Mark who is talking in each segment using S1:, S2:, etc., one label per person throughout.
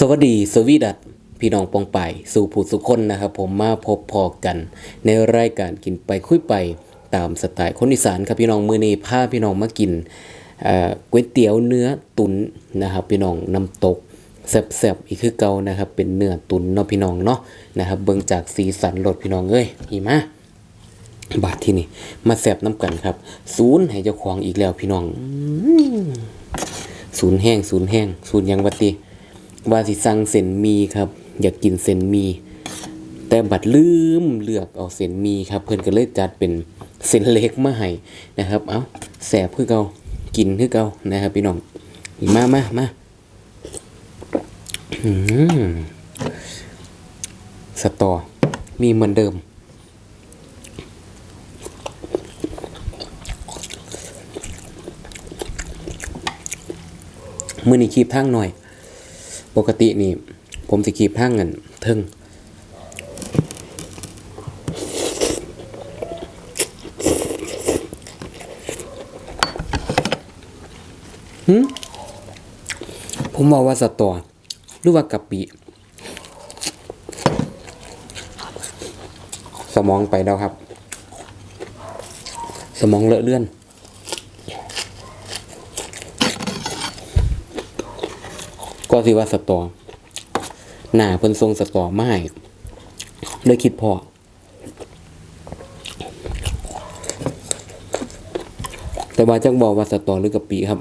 S1: สวัสดีสวีดัตพี่น้องปองไปสู่ผู้สุคนนะครับ ผมมาพบพอกัน ในรายการกินไปคุยไปตามสไตล์คนอีสานครับพี่น้องมือนี้าพี่น้องมากินก๋วยเตี๋ยวเนื้อตุ๋นนะครับ พี่น้องน้ำตกแซ่บๆอีกคือเก่านะครับ เป็นเนื้อตุ๋นเนาะพี่น้องเนาะนะครับ เบิ่งจากสีสันรสพี่น้องเอ้ยอีมาบาทที่นี่มาแสบน้ำกันครับศูนย์ให้เจ้าของอีกแล้วพี่น้องศูนย์แห้งศูนย์แห้งศูนย์ยังบัติ ว่าสิสั่งเส้นมีครับ อยากกินเส้นมี แต่บัดลืมเลือกเอาเส้นมีครับ เพิ่อนก็เลยจัดเป็นเส้นเล็กมาให้นะครับ เอ้าแสบคือเกากินคือเกานะครับพี่น้องมามามาสตอ มีเหมือนเดิม มือนี่คีบทางหน่อย ปกตินี่ ผมจะคีบทางเงินเทิงหึผมบอกว่าสตอหรือว่ากะปิ สมองไปแล้วครับ สมองเลอะเลื่อน ก็สิว่าสตอหน้าเพิ่นทรงสตอมาให้เลยคิดพอแต่ว่าจังบอกว่าสตอหรือกับปีครับ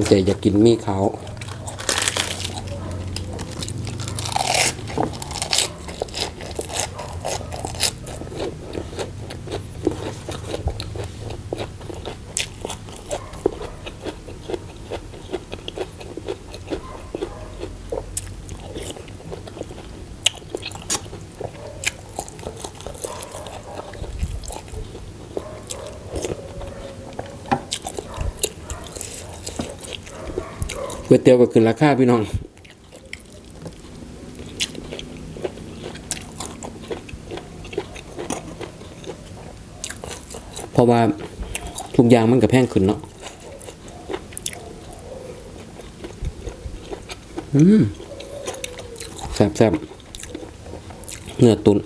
S1: งใจจะกินมีเขาว ก๋วยเตี๋ยวก็ขึ้นราคาพี่น้องเพราะว่าทุกอย่างมันก็แพงขึ้นเนาะอืมแซ่บแซ่บเนื้อตุน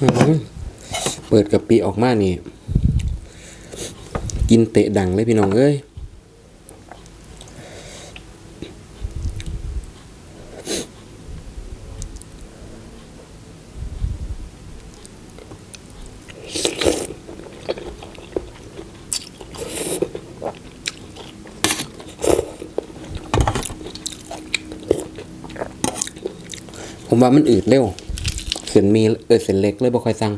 S1: อื้อหือเปิดกะปิออกมานี่ กินเตะดังเลยพี่น้องเอ้ยผมว่ามันอืดเร็วเส้นมีเออเส้นเล็กเลยบ่ค่อยสั่ง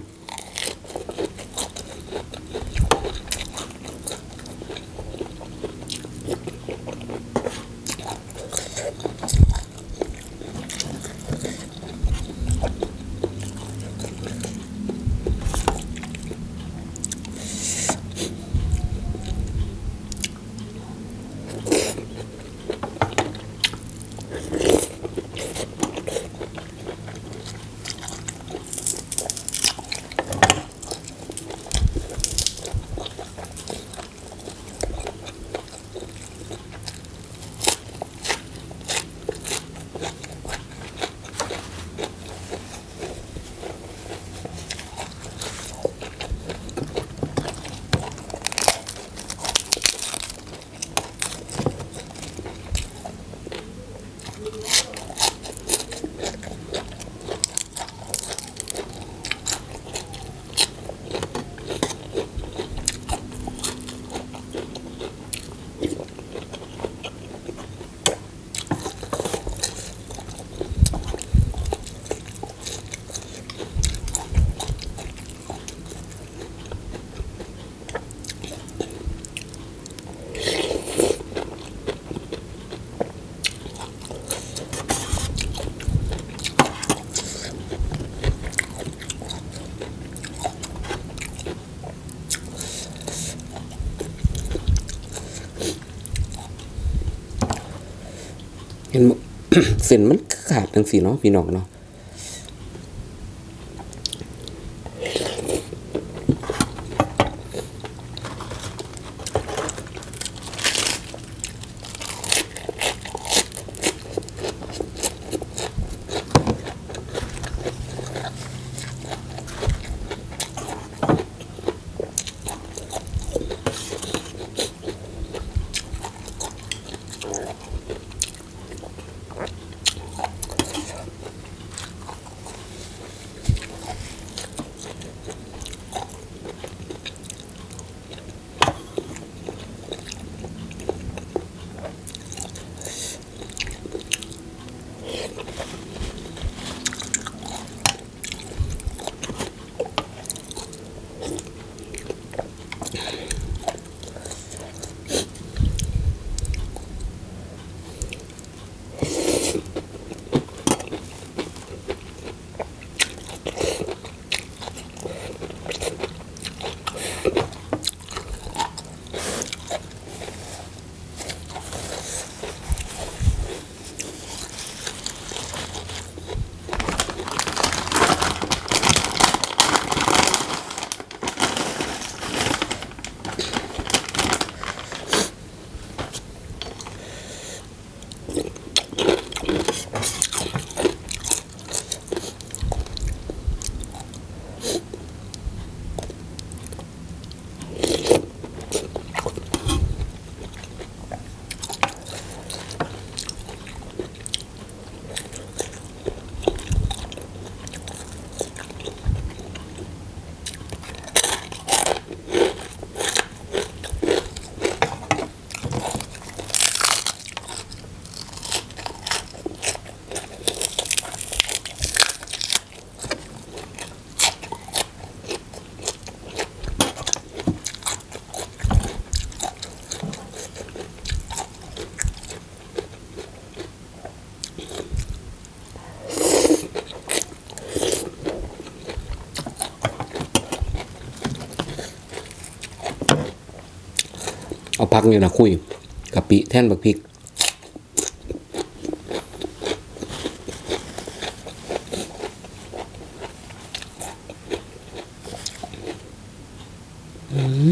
S1: เส้นมันขาดจังสี่เนาะพี่น้องเนาะ พักนี่นะคุยกะปิแท่นบักพริกอืม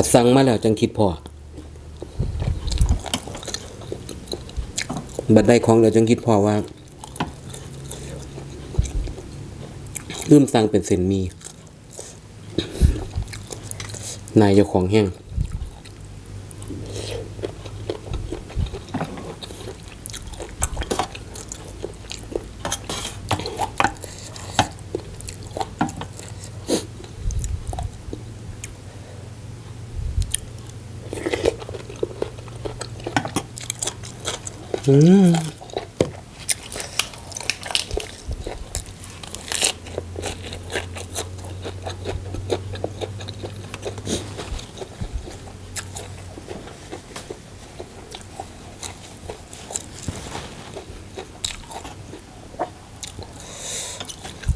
S1: บัดสั่งมาแล้วจังคิดพอบัดได้ของแล้วจังคิดพอว่าลืมสั่งเป็นเส้นมี นายเจ้าของแห้ง อืม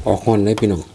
S1: อกฮอนเลยพี่น้อง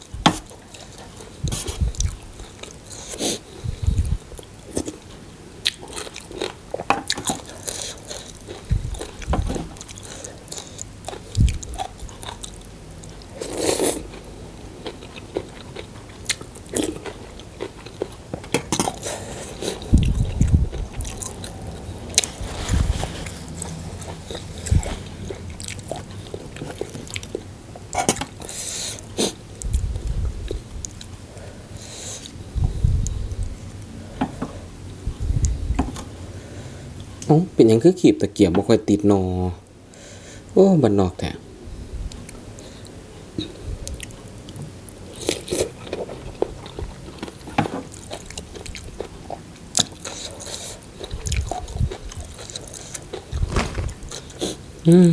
S1: าเป็นอยังคือขีบตะเกียบบ่ค่อยติดนอ โอ้บันนอกแท้อืม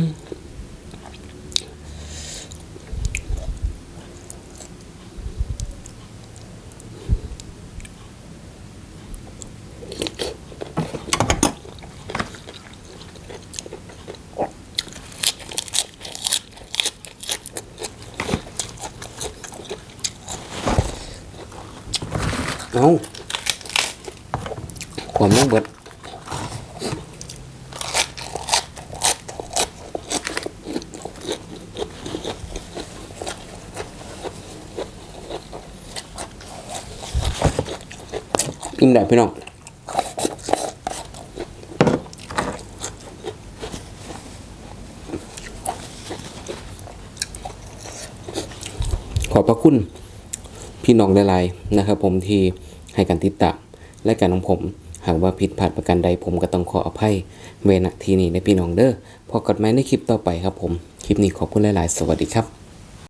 S1: เอาความยังเบิดอิ่มได้พี่น้องขอบพระคุณพี่น้องหลายๆนะครับผมที่ ให้การติดตามและการของผม หากว่าผิดพลาดประการใดผมก็ต้องขออภัยเวณทีนี้ในพี่น้องเด้อพอกัดไม้ในคลิปต่อไปครับผม คลิปนี้ขอบคุณหลาย ๆ สวัสดีครับ